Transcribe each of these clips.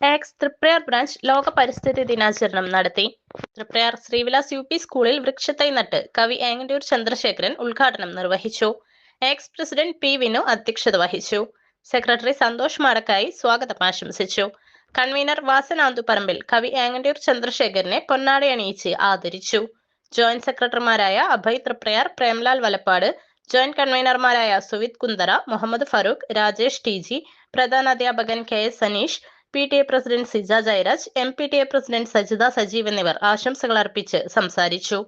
X Triprayar branch ലോക പരിസ്ഥിതി ദിനാചരണം നടത്തി. തൃപ്രയാർ ശ്രീവിലാസ് യു പി സ്കൂളിൽ വൃക്ഷത്തൈ നട്ട് കവി ഏങ്ങണ്ടൂർ ചന്ദ്രശേഖരൻ ഉദ്ഘാടനം നിർവഹിച്ചു. എക്സ് പ്രസിഡന്റ് പി വിനു അധ്യക്ഷത വഹിച്ചു. സെക്രട്ടറി സന്തോഷ് മാടക്കായി സ്വാഗതം ആശംസിച്ചു. കൺവീനർ വാസനാന്തു പറമ്പിൽ കവി ഏങ്ങണ്ടൂർ ചന്ദ്രശേഖരനെ പൊന്നാടി അണിയിച്ച് ആദരിച്ചു. ജോയിന്റ് സെക്രട്ടറിമാരായ അഭയ് തൃപ്രയാർ പ്രേംലാൽ വലപ്പാട് ജോയിന്റ് കൺവീനർമാരായ സുവിത് കുന്തറ മുഹമ്മദ് ഫറൂഖ് രാജേഷ് ടി ജി പ്രധാന അധ്യാപകൻ K S Saneesh P T A president Sija Jayaraj M P T A president Sajitha Sajeev എന്നിവർ ആശംസകൾ അർപ്പിച്ച് സംസാരിച്ചു.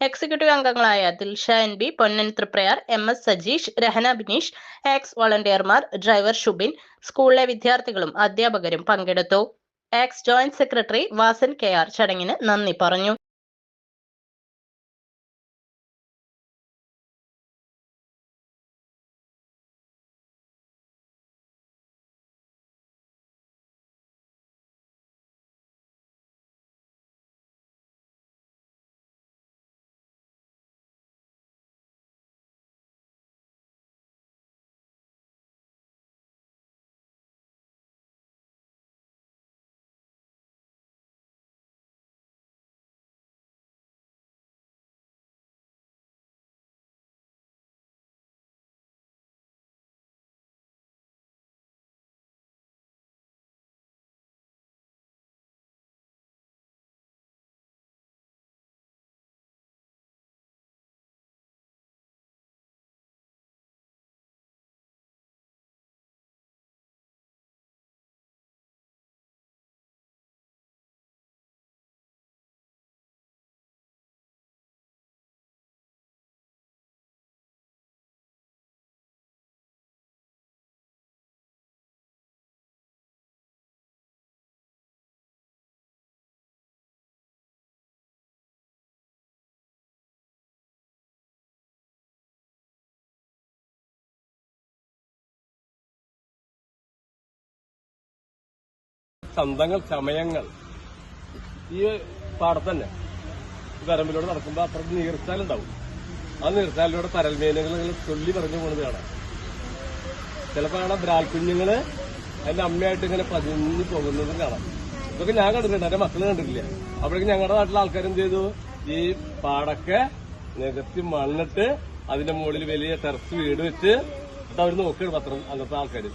എക്സിക്യൂട്ടീവ് അംഗങ്ങളായ Dilsha N B Ponnan Triprayar M S Sajeesh Rahna Bineesh ex വോളണ്ടിയർമാർ driver Shubin സ്കൂളിലെ വിദ്യാർത്ഥികളും അധ്യാപകരും പങ്കെടുത്തു. Ex joint secretary Vasan K R ചടങ്ങിന് നന്ദി പറഞ്ഞു. ചന്തങ്ങൾ ചമയങ്ങൾ. ഈ പാടത്ത് തന്നെ. ഈ വരമ്പിലൂടെ നടക്കുമ്പോൾ അപ്പുറത്ത് നീർച്ചാലുണ്ടാവും. ആ നീർച്ചാലിലൂടെ പരൽമീനുകൾ ഇങ്ങനെ ചൊല്ലി പറഞ്ഞു പോകുന്നത് കാണാം. ചിലപ്പോൾ കാണാം ബ്രാൽക്കുഞ്ഞുങ്ങൾ അതിന്റെ അമ്മയായിട്ട് ഇങ്ങനെ പതിഞ്ഞു പോകുന്നതും കാണാം. ഇതൊക്കെ ഞാൻ കണ്ടിട്ടുണ്ട്. എന്റെ മക്കൾ കണ്ടിട്ടില്ല. അപ്പോഴേക്കും ഞങ്ങളുടെ നാട്ടിലെ ആൾക്കാർ എന്ത് ചെയ്തു? ഈ പാടൊക്കെ നികത്തി മണ്ണിട്ട് അതിന്റെ മുകളിൽ വലിയ ടെറസ് വീട് വെച്ച് അത് അവർ നോക്കിയാണ് പത്രം അന്നത്തെ ആൾക്കാർ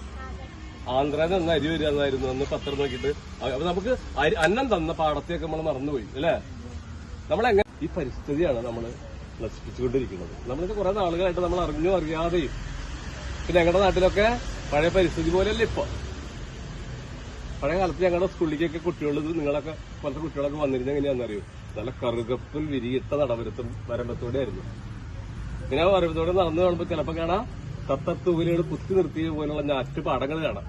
ആന്ധ്രയിൽ നിന്ന് അരി വരികയെന്നായിരുന്നു അന്ന് പത്രം നോക്കിയിട്ട്. അപ്പൊ നമുക്ക് അന്നം തന്ന പാടത്തെയൊക്കെ നമ്മൾ മറന്നുപോയി അല്ലേ? നമ്മളെങ്ങനെ ഈ പരിസ്ഥിതിയാണ് നമ്മൾ നശിപ്പിച്ചുകൊണ്ടിരിക്കുന്നത്. നമ്മളിത് കുറെ നാളുകളായിട്ട് നമ്മൾ അറിഞ്ഞോ അറിയാതെയും. പിന്നെ ഞങ്ങളുടെ നാട്ടിലൊക്കെ പഴയ പരിസ്ഥിതി പോലെയല്ല ഇപ്പൊ. പഴയ കാലത്ത് ഞങ്ങളുടെ സ്കൂളിലേക്കൊക്കെ കുട്ടികൾ നിങ്ങളൊക്കെ പോലത്തെ കുട്ടികളൊക്കെ വന്നിരുന്ന എങ്ങനെയാണെന്നറിയോ? നല്ല കറുകപ്പിൽ വിരിയിട്ട നടവരത്തും വരമ്പത്തോടെ ആയിരുന്നു പിന്നെ വരമ്പത്തോടെ നടന്നു കാണുമ്പോൾ ചിലപ്പോൾ കാണാം തത്തത്തൂവിലുകൾ കുത്തി നിർത്തിയ പോലുള്ള ഞാറ്റ് പാടങ്ങൾ കാണാം.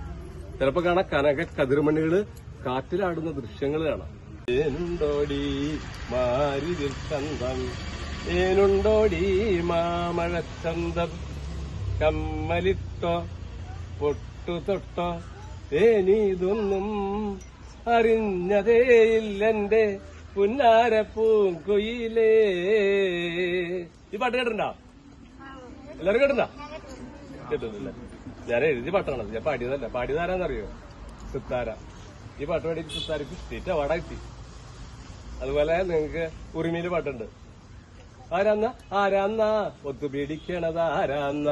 ചിലപ്പോൾ കാണാം കനക കതിർമണികൾ കാറ്റിലാടുന്ന ദൃശ്യങ്ങൾ കാണാം. ഏനുണ്ടോടി മാരിതിൽ ചന്തം ഏനുണ്ടോടി മാമഴച്ചന്തം കമ്മലിട്ടോ പൊട്ടു തൊട്ടോ ഏനീതൊന്നും അറിഞ്ഞതേയില്ലെന്റെ പുന്നാര പൂങ്കൊയിലേ ഈ പാട്ട് കേട്ടിട്ടുണ്ടോ? എല്ലാരും കേട്ടിട്ടുണ്ടോ. കേട്ടിട്ടില്ല. ഞാൻ എഴുതി പാട്ടാണത് ഞാൻ പാടിയതല്ല. പാടിയതാരാന്നറിയോ സിത്താര. ഈ പാട്ട് പാടിയിട്ട് സിത്താരക്ക് സ്റ്റേറ്റ് അവാർഡാ കിട്ടി. അതുപോലെ നിങ്ങൾക്ക് ഉറിമിയിൽ പാട്ടുണ്ട്. ആരാന്ന? ആരാന്ന? ഒത്തുപിടിക്കണത് ആരാന്ന?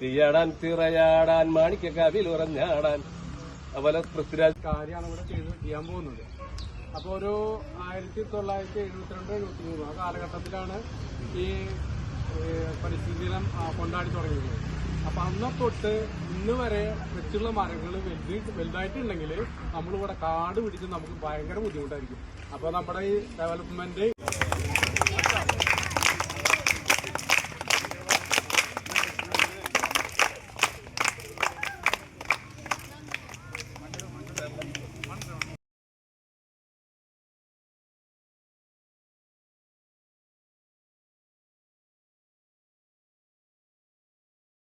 തീയാടാൻ തിറയാടാൻ മാണിക്ക കവിൽ ഉറഞ്ഞാടാൻ. അതുപോലെ പൃഥ്വിരാജ് കാര്യമാണ് ഇവിടെ ചെയ്ത് ചെയ്യാൻ പോകുന്നത്. അപ്പോൾ ഒരു ആയിരത്തി തൊള്ളായിരത്തി എഴുപത്തിരണ്ട് എഴുപത്തി മൂന്ന് ആ കാലഘട്ടത്തിലാണ് ഈ പരിസ്ഥിതി ദിനം കൊണ്ടാടി തുടങ്ങിയത് അപ്പൊ അന്ന് തൊട്ട് ഇന്ന് വരെ വെച്ചുള്ള മരങ്ങൾ വലുത് വലുതായിട്ടുണ്ടെങ്കിൽ നമ്മളിവിടെ കാട് പിടിച്ച് നമുക്ക് ഭയങ്കര ബുദ്ധിമുട്ടായിരിക്കും. അപ്പോൾ നമ്മുടെ ഈ ഡെവലപ്മെന്റ്